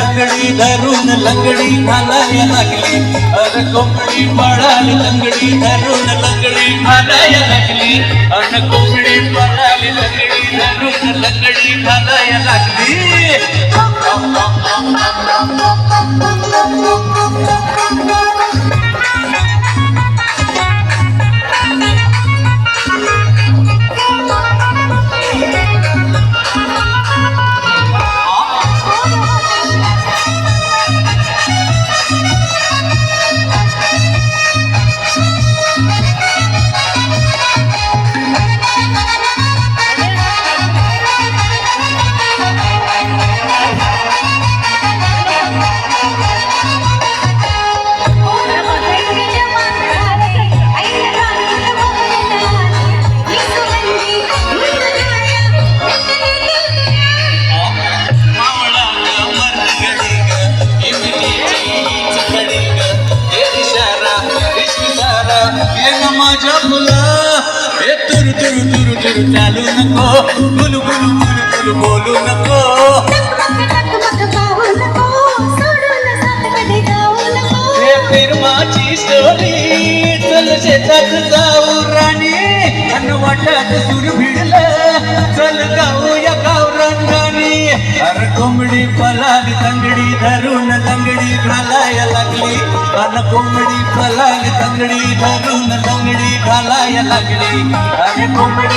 लंगडी धरून लंगडी घालाय लागली. अर कोंबडी पळाली लंगडी धरून लंगडी घालाय लागली. अन कोंबडी पळाली लंगडी धरून लंगडी घालाय लागली. मावळा ये न माझ्या मुला हे तुरु तुरु तुरु तुरु चालू नको. गुलू गुलू गुलू गुलू बोलू नको. हे फिरमाची स्टोरी चल शेतात जाऊ राणी. अन सूर भिडलं. चल गाऊया गावरान कोंबडी पलाली तंगडी धरून तंगडी घालायला लागली. अन कोंबडी पलाली तंगडी भरून तंगडी घालाय लागली. अरे कोंबडी